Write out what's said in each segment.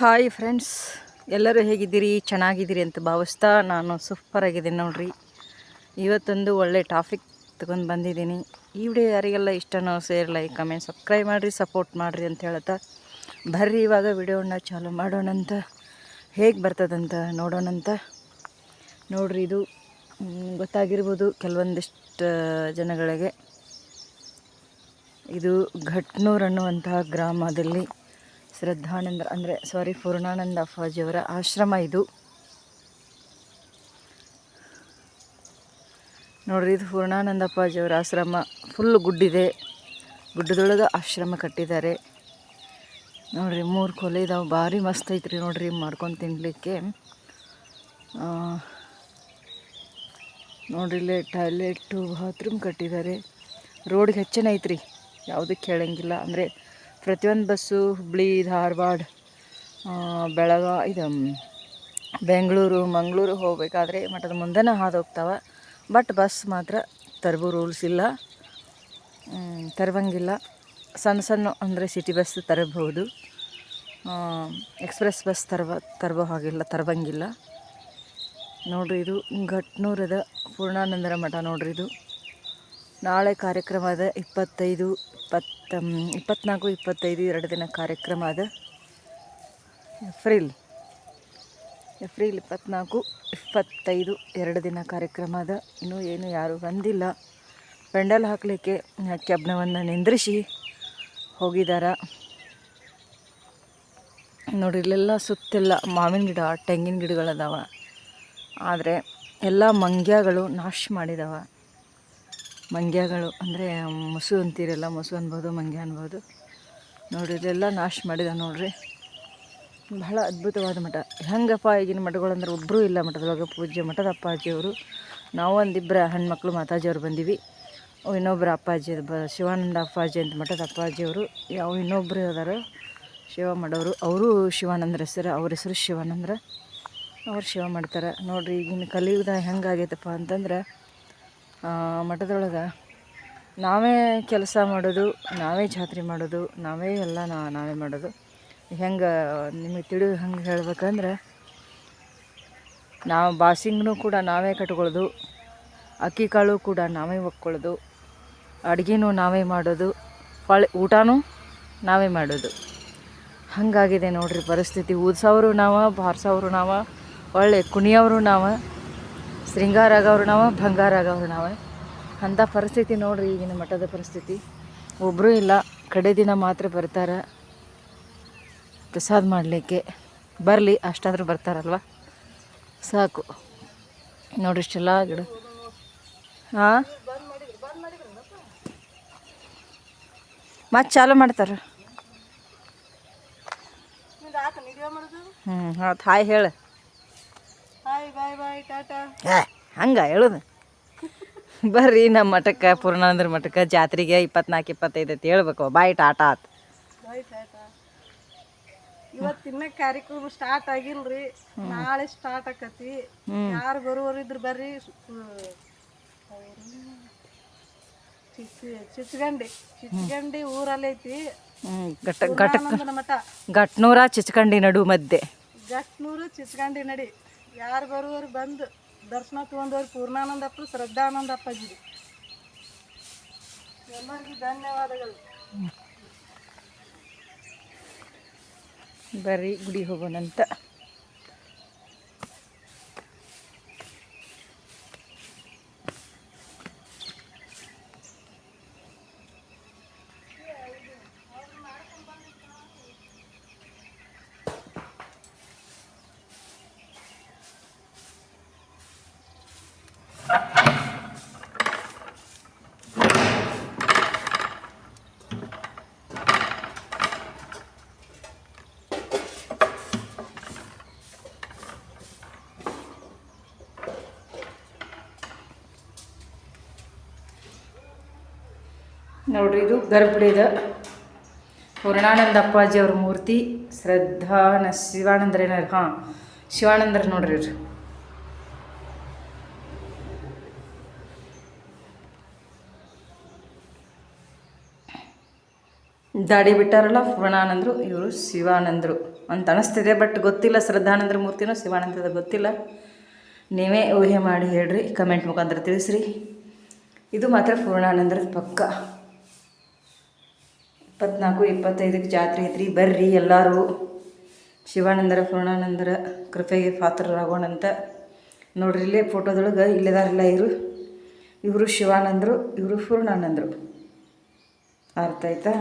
Hi friends ಎಲ್ಲರೂ ಹೇಗಿದ್ದೀರಿ? ಚೆನ್ನಾಗಿದ್ದೀರಿ ಅಂತ ಭಾವಿಸ್ತಾ ನಾನು ಸೂಪರ್ ಆಗಿದ್ದೀನಿ ನೋಡ್ರಿ. ಇವತ್ತೊಂದು ಒಳ್ಳೆ ಟಾಪಿಕ್ ತಗೊಂಡು ಬಂದಿದ್ದೀನಿ. ಈ ವಿಡಿಯೋ ಯಾರಿಗೆಲ್ಲ ಇಷ್ಟನೋ ಶೇರ್ ಲೈಕ್ ಕಮೆಂಟ್ ಸಬ್ಸ್ಕ್ರೈಬ್ ಮಾಡಿರಿ ಸಪೋರ್ಟ್ ಮಾಡಿರಿ ಅಂತ ಹೇಳ್ತಾ ಬರ್ರಿ ಇವಾಗ ವಿಡಿಯೋನ ಚಾಲೂ ಮಾಡೋಣಂತ. ಹೇಗೆ ಬರ್ತದಂತ ನೋಡೋಣಂತ. ನೋಡ್ರಿ ಇದು ಗೊತ್ತಾಗಿರ್ಬೋದು ಕೆಲವೊಂದಿಷ್ಟು ಜನಗಳಿಗೆ. ಇದು ಘಟ್ನೂರ್ ಅನ್ನುವಂತಹ ಗ್ರಾಮದಲ್ಲಿ ಶ್ರದ್ಧಾನಂದ, ಅಂದರೆ ಸಾರಿ ಪೂರ್ಣಾನಂದ ಅಪ್ಪಾಜಿಯವರ ಆಶ್ರಮ ಇದು. ನೋಡ್ರಿ, ಇದು ಪೂರ್ಣಾನಂದ ಅಪ್ಪಾಜಿಯವರ ಆಶ್ರಮ. ಫುಲ್ ಗುಡ್ಡಿದೆ. ಗುಡ್ಡದೊಳಗೆ ಆಶ್ರಮ ಕಟ್ಟಿದ್ದಾರೆ. ನೋಡ್ರಿ, ಮೂರು ಕೊಲೆ ಇದಾವೆ. ಭಾರಿ ಮಸ್ತ್ ಐತ್ರಿ ನೋಡ್ರಿ, ಮಾಡ್ಕೊಂಡು ತಿನ್ನಲಿಕ್ಕೆ ನೋಡ್ರಿ, ಇಲ್ಲೇ ಟಾಯ್ಲೆಟು, ಬಾತ್ರೂಮ್ ಕಟ್ಟಿದ್ದಾರೆ. ರೋಡ್ಗೆ ಹೆಚ್ಚಿನ ಐತ್ರಿ. ಯಾವುದಕ್ಕೆ ಹೇಳಂಗಿಲ್ಲ ಅಂದರೆ ಪ್ರತಿಯೊಂದು ಬಸ್ಸು, ಹುಬ್ಳಿ, ಧಾರವಾಡ ಬೆಳಗಾ, ಇದು, ಬೆಂಗಳೂರು, ಮಂಗಳೂರು ಹೋಗಬೇಕಾದ್ರೆ ಮಠದ ಮುಂದೆನೇ ಹಾದು ಹೋಗ್ತಾವೆ. ಬಟ್ ಬಸ್ ಮಾತ್ರ ತರಬೋ ರೂಲ್ಸ್ ಇಲ್ಲ. ತರುವಂಗಿಲ್ಲ. ಸಣ್ಣ ಸಣ್ಣ ಅಂದರೆ ಸಿಟಿ ಬಸ್ ತರಬಹುದು. ಎಕ್ಸ್ಪ್ರೆಸ್ ಬಸ್ ತರಬ ತರಬೋ ಹಾಗಿಲ್ಲ, ತರುವಂಗಿಲ್ಲ. ನೋಡ್ರಿ ಇದು ಘಟ್ನೂರದ ಪೂರ್ಣಾನಂದರ ಮಠ ನೋಡ್ರಿ ಇದು. ನಾಳೆ ಕಾರ್ಯಕ್ರಮ ಅದ ಇಪ್ಪತ್ತೈದು, ಇಪ್ಪತ್ತ ಇಪ್ಪತ್ನಾಲ್ಕು, ಇಪ್ಪತ್ತೈದು ಎರಡು ದಿನ ಕಾರ್ಯಕ್ರಮ ಅದ. ಏಪ್ರಿಲ್ ಏಪ್ರಿಲ್ ಇಪ್ಪತ್ನಾಲ್ಕು, ಇಪ್ಪತ್ತೈದು ಎರಡು ದಿನ ಕಾರ್ಯಕ್ರಮ ಅದ. ಇನ್ನೂ ಏನು ಯಾರೂ ಬಂದಿಲ್ಲ. ಪೆಂಡಲ್ ಹಾಕಲಿಕ್ಕೆ ಕೆಬ್ನವನ್ನು ನಿಂದ್ರಿಸಿ ಹೋಗಿದಾರ. ನೋಡಿ ಇಲ್ಲೆಲ್ಲ ಸುತ್ತೆಲ್ಲ ಮಾವಿನ ಗಿಡ, ತೆಂಗಿನ ಗಿಡಗಳದಾವ. ಆದರೆ ಎಲ್ಲ ಮಂಗ್ಯಗಳು ನಾಶ ಮಾಡಿದಾವ. ಮಂಗ್ಯಗಳು ಅಂದರೆ ಮೊಸು ಅಂತೀರಲ್ಲ, ಮೊಸು ಅನ್ಬೋದು, ಮಂಗ್ಯ ಅನ್ಬೋದು. ನೋಡಿ, ಇದೆಲ್ಲ ನಾಶ ಮಾಡಿದ ನೋಡಿರಿ. ಬಹಳ ಅದ್ಭುತವಾದ ಮಠ. ಹೆಂಗಪ್ಪ ಈಗಿನ ಮಠಗಳಂದ್ರೆ ಒಬ್ಬರೂ ಇಲ್ಲ ಮಠದೊಳಗೆ ಪೂಜ್ಯ ಮಠದ ಅಪ್ಪಾಜಿಯವರು. ನಾವು ಒಂದಿಬ್ಬರ ಹೆಣ್ಮಕ್ಳು ಮಾತಾಜಿಯವರು ಬಂದೀವಿ. ಇನ್ನೊಬ್ಬರು ಅಪ್ಪಾಜಿ, ಬ ಶಿವಾನಂದ ಅಪ್ಪಾಜಿ ಅಂತ ಮಠದ ಅಪ್ಪಾಜಿಯವರು. ಯಾವ ಇನ್ನೊಬ್ಬರು ಅದಾರ ಶಿವ ಮಾಡೋರು. ಅವರು ಶಿವಾನಂದ್ರ ಹೆಸರು, ಅವ್ರ ಹೆಸರು ಶಿವಾನಂದ್ರ. ಅವ್ರು ಶಿವ ಮಾಡ್ತಾರೆ. ನೋಡಿರಿ, ಈಗಿನ ಕಲಿಯುಗ ಹೆಂಗಾಗೈತಪ್ಪ ಅಂತಂದ್ರೆ ಮಠದೊಳಗೆ ನಾವೇ ಕೆಲಸ ಮಾಡೋದು, ನಾವೇ ಜಾತ್ರೆ ಮಾಡೋದು, ನಾವೇ ಎಲ್ಲ ನಾವೇ ಮಾಡೋದು. ಹೆಂಗೆ, ನಿಮಗೆ ತಿಳಿದು ಹಂಗೆ ಹೇಳ್ಬೇಕಂದ್ರೆ, ನಾವು ಬಾಸಿಂಗ್ನೂ ಕೂಡ ನಾವೇ ಕಟ್ಕೊಳ್ಳೋದು, ಅಕ್ಕಿ ಕಾಳು ಕೂಡ ನಾವೇ ಒಕ್ಕೊಳ್ಳೋದು, ಅಡುಗೆನೂ ನಾವೇ ಮಾಡೋದು ಹೊಳೆ ಊಟನೂ ನಾವೇ ಮಾಡೋದು. ಹಾಗಾಗಿದೆ ನೋಡ್ರಿ ಪರಿಸ್ಥಿತಿ. ಊದ್ಸೋರು ನಾವು, ಬಾರ್ಸೋರು ನಾವು, ಒಳ್ಳೆ ಕುಣಿಯೋರು ನಾವು ಶೃಂಗಾರ ಆಗವ್ರು ನಾವು ಬಂಗಾರ ಆಗವ್ರು ನಾವೇ ಅಂಥ ಪರಿಸ್ಥಿತಿ ನೋಡ್ರಿ ಈಗಿನ ಮಠದ ಪರಿಸ್ಥಿತಿ. ಒಬ್ಬರೂ ಇಲ್ಲ, ಕಡೆ ದಿನ ಮಾತ್ರ ಬರ್ತಾರೆ. ಪ್ರಸಾದ ಮಾಡಲಿಕ್ಕೆ. ಬರಲಿ, ಅಷ್ಟಾದರೂ ಬರ್ತಾರಲ್ವ? ಸಾಕು. ನೋಡ್ರಿ ಇಷ್ಟೆಲ್ಲ ಗಿಡ ಹಾಂ? ಮತ್ತೆ ಚಾಲು ಮಾಡ್ತಾರೆ. ಹ್ಞೂ ಹಾಯ್ ಹೇಳು. ಟಾಟಾ ಹಂಗೆ ಹೇಳೋದು? ಬರ್ರಿ ನಮ್ಮ ಮಠಕ್ಕೆ ಪೂರ್ಣಾನಂದ್ರ ಮಠಕ್ಕೆ ಜಾತ್ರೆಗೆ ಇಪ್ಪತ್ನಾಲ್ಕು ಇಪ್ಪತ್ತೈದು ಅಂತ ಹೇಳ್ಬೇಕು. ಬಾಯ್ ಟಾಟಾ ಆತ್ ಟಾಟಾ ಇವತ್ತಿನ ಕಾರ್ಯಕ್ರಮ ಸ್ಟಾರ್ಟ್ ಆಗಿಲ್ರಿ. ನಾಳೆ ಸ್ಟಾರ್ಟ್ ಆಕತಿ. ಯಾರು ಬರುವರಿದ್ರು ಬರ್ರಿ. ಚಿಚ್ಗಂಡಿ ಚಿಚ್ಗಂಡಿ ಊರಲ್ಲಿ ಐತಿ. ಹ್ಞೂ ಘಟ ಘಟ ಘಟ್ನೂರ ಚಿಚ್ಕಂಡಿ ನಡು ಮಧ್ಯೆ. ಘಟ್ನೂರು ಚಿಚ್ಕಂಡಿ ನಡಿ. ಯಾರು ಬರುವವರು ಬಂದು ದರ್ಶನ ತಗೊಂಡವ್ರು ಪೂರ್ಣಾನಂದಪ್ಪ ಶ್ರದ್ಧಾನಂದ ಅಪ್ಪಾಜಿ. ಎಲ್ಲರಿಗೂ ಧನ್ಯವಾದಗಳು. ಬರ್ರಿ ಗುಡಿ ಹೋಗೋಣಂತ. ನೋಡ್ರಿ ಇದು ಗರ್ಭಿಡಿದ ಪೂರ್ಣಾನಂದ ಅಪ್ಪಾಜಿ ಅವ್ರ ಮೂರ್ತಿ. ಶ್ರದ್ಧಾನ ಶಿವಾನಂದ್ರ ಏನಾರ, ಹಾಂ, ಶಿವಾನಂದ್ರ ನೋಡ್ರಿ ಇವ್ರು. ದಾಡಿ ಬಿಟ್ಟಾರಲ್ಲ, ಪೂರ್ಣಾನಂದರು, ಇವರು ಶಿವಾನಂದರು. ಅಂತ ಅನಿಸ್ತಿದೆ ಬಟ್ ಗೊತ್ತಿಲ್ಲ ಶ್ರದ್ಧಾನಂದ್ರ ಮೂರ್ತಿನೋ, ಶಿವಾನಂದದ ಗೊತ್ತಿಲ್ಲ. ನೀವೇ ಊಹೆ ಮಾಡಿ ಹೇಳ್ರಿ ಕಮೆಂಟ್ ಮುಖಾಂತರ ತಿಳಿಸ್ರಿ. ಇದು ಮಾತ್ರ ಪೂರ್ಣಾನಂದರದ ಪಕ್ಕ. ಇಪ್ಪತ್ನಾಲ್ಕು, ಇಪ್ಪತ್ತೈದಕ್ಕೆ ಜಾತ್ರೆ ಐತ್ರಿ. ಬರ್ರಿ ಎಲ್ಲರೂ. ಶಿವಾನಂದರ, ಪೂರ್ಣಾನಂದರ ಕೃಪೆಗೆ ಪಾತ್ರರಾಗೋಣಂತ ನೋಡ್ರಿ ಇಲ್ಲೇ ಫೋಟೋದೊಳಗೆ ಇಲ್ಲಿದಾರಲ್ಲ ಇವರು. ಇವರು ಶಿವಾನಂದರು, ಇವರು ಪೂರ್ಣಾನಂದರು. ಅರ್ಥ ಆಯ್ತಾ?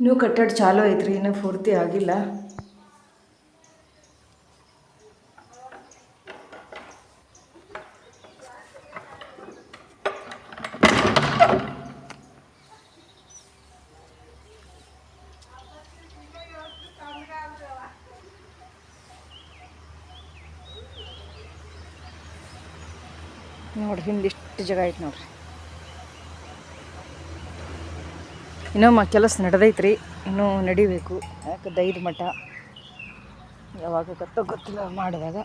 ಇನ್ನೂ ಕಟ್ಟಡ ಚಾಲೂ ಐತ್ರಿ, ಇನ್ನೂ ಪೂರ್ತಿ ಆಗಿಲ್ಲ. ನೋಡ್ರಿ ಹಿಂದಿಷ್ಟು ಜಾಗ ಐತೆ ನೋಡ್ರಿ. ಇನ್ನೂ ಮ ಕೆಲಸ ನಡೆದೈತ್ರಿ, ಇನ್ನೂ ನಡಿಬೇಕು. ಯಾಕೆ ದೈದ ಮಠ? ಯಾವಾಗ ಗೊತ್ತೋ ಗೊತ್ತಿಲ್ಲ ಮಾಡಿದಾಗ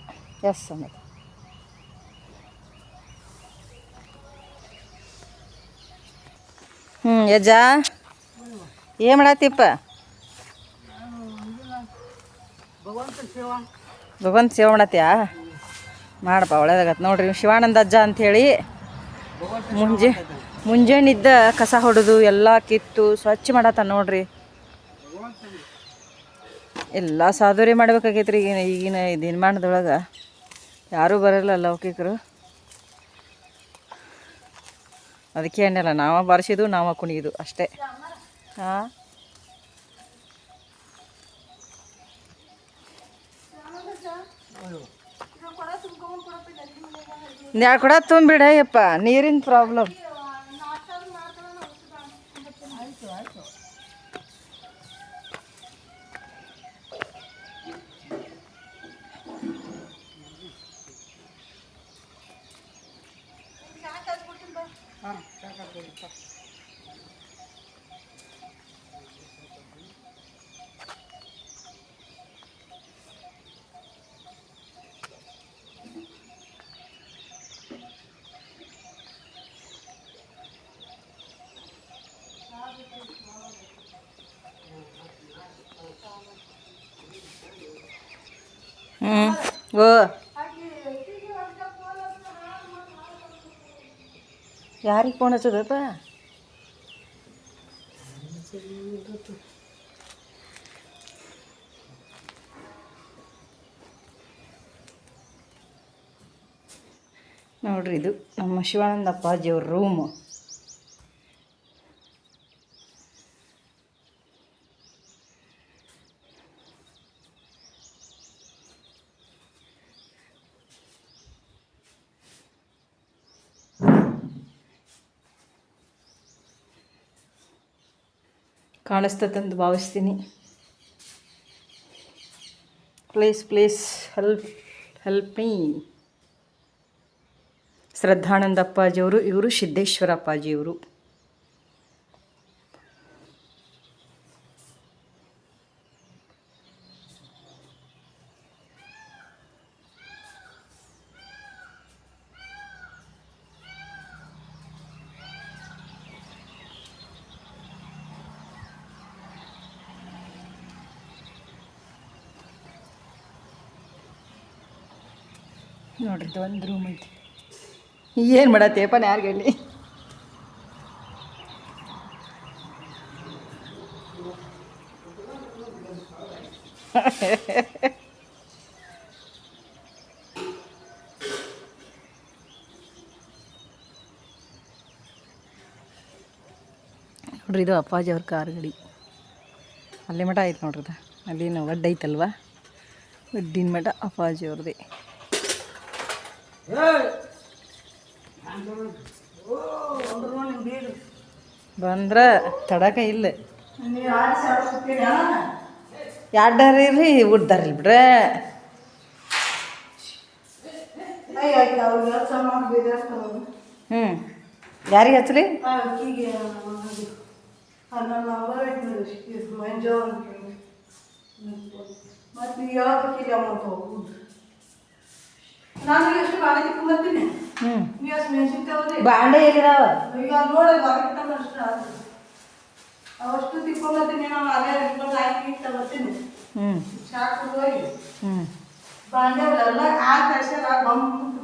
ಎಸ್ ಸಮಯ ಹ್ಞೂ ಯಜ್ಜ, ಏನು ಮಾಡತ್ತಿಪ್ಪ ಭಗವಂತ ಸೇವೆ. ಮಾಡತ್ತೀಯಾ ಮಾಡಪ್ಪ ಒಳ್ಳೇದಾಗತ್ತೆ ನೋಡ್ರಿ ಶಿವಾನಂದ ಅಜ್ಜ ಅಂಥೇಳಿ. ಮುಂಜೆ, ಮುಂಜಾನಿದ್ದ ಕಸ ಹೊಡೆದು ಎಲ್ಲ ಕಿತ್ತು ಸ್ವಚ್ಛ ಮಾಡತ್ತ ನೋಡ್ರಿ. ಎಲ್ಲ ಸಾಧುರಿ ಮಾಡ್ಬೇಕಾಗೈತ್ರಿ ಈಗಿನ ಈಗಿನ ದಿನಮಾನದೊಳಗೆ. ಯಾರೂ ಬರಲ್ಲ ಲೌಕಿಕರು. ಅದಕ್ಕೆ ಏನಿಲ್ಲ ನಾವ ಬರ್ಸಿದ್ದು, ನಾವ ಕುಣಿಯೋದು ಅಷ್ಟೇ. ಹಾಂ? ಎರಡು ಕೂಡ ತುಂಬಿಡ ಯಪ್ಪ ನೀರಿನ ಪ್ರಾಬ್ಲಮ್ ಹ್ಞೂ ಓ. ಯಾರಿಗೆ ಫೋನ್ ಹಚ್ಚದಪ್ಪ? ನೋಡ್ರಿ ಇದು ನಮ್ಮ ಶಿವಾನಂದ ಅಪ್ಪಾಜಿಯವ್ರ ರೂಮು ಕಾಣಿಸ್ತದಂತ ಭಾವಿಸ್ತೀನಿ. Please please help help me Shraddhananda ಅಪ್ಪಾಜಿಯವರು ಇವರು ಸಿದ್ದೇಶ್ವರ ಅಪ್ಪಾಜಿಯವರು. ನೋಡ್ರಿ ಇದು ಒಂದು ರೂಮ್ ಐತಿ. ಏನು ಮಾಡತ್ತೇಪ್ಪ ಯಾರಿಗೆ ಹೇಳಿ ನೋಡ್ರಿ ಇದು ಅಪ್ಪಾಜಿ ಅವ್ರ ಕಾರ್ ಗಡಿ. ಅಲ್ಲಿ ಮಠ ಐತೆ ನೋಡ್ರಿ ಅದು ಅಲ್ಲಿನ ಒಡ್ಡ ಐತಲ್ವ? ಒಡ್ಡಿನ ಮಠ ಅಪ್ಪಾಜಿ ಅವ್ರದ್ದೇ ಬಂದ್ರ ತಡಕ ಇಲ್ಲ. ಎರಡರ ಇರ್ರಿ ಉಡ್ದಾರ ಬಿಡ್ರೆ. ಹ್ಞೂ ಯಾರಿಗೆ ಹಚ್ಚಲಿ ಮತ್ತೆ ಯಾವ್ದಕ್ಕಿಲ್ಲ ಮತ್ತು ಹೋಗುದು ನಾನು ಎಷ್ಟು ಬಾಳೆ ತಿಕ್ಕೊಂಬರ್ತೀನಿ ಹ್ಞೂ ನೀವು ಅಷ್ಟು ಮೆಣಸಿನ್ಕಾಯಿ ಬಾಂಡೆ ಎಲ್ಲಿದಾವ? ಅವಷ್ಟು ತಿಕ್ಕೊಂಬರ್ತೀನಿ ನಾವು ಅಲ್ಲೇ ಇಟ್ಕೊಂಡು ಹಾಕಿ ತಗೋತೀನಿ ಹ್ಞೂ ಶಾಕ್ ಹ್ಞೂ ಬಾಂಡೆಗಳೆಲ್ಲ ಆ ತರ್ಸ್ಯಾರ ಬಂದು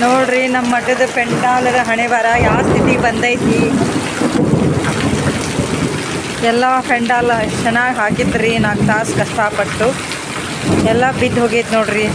ನೋಡ್ರಿ ನಮ್ಮ ಮಠದ ಪೆಂಟಾಲರ ಹಣೆ ಬರ ಯಾವ ಸ್ಥಿತಿ ಬಂದೈತಿ? ಎಲ್ಲ ಪೆಂಡಾಲ ಚೆನ್ನಾಗಿ ಹಾಕಿದ್ರಿ ನಾಲ್ಕು ತಾಸು ಕಷ್ಟಪಟ್ಟು. ಎಲ್ಲ ಬಿದ್ದು ಹೋಗೈತೆ ನೋಡ್ರಿ.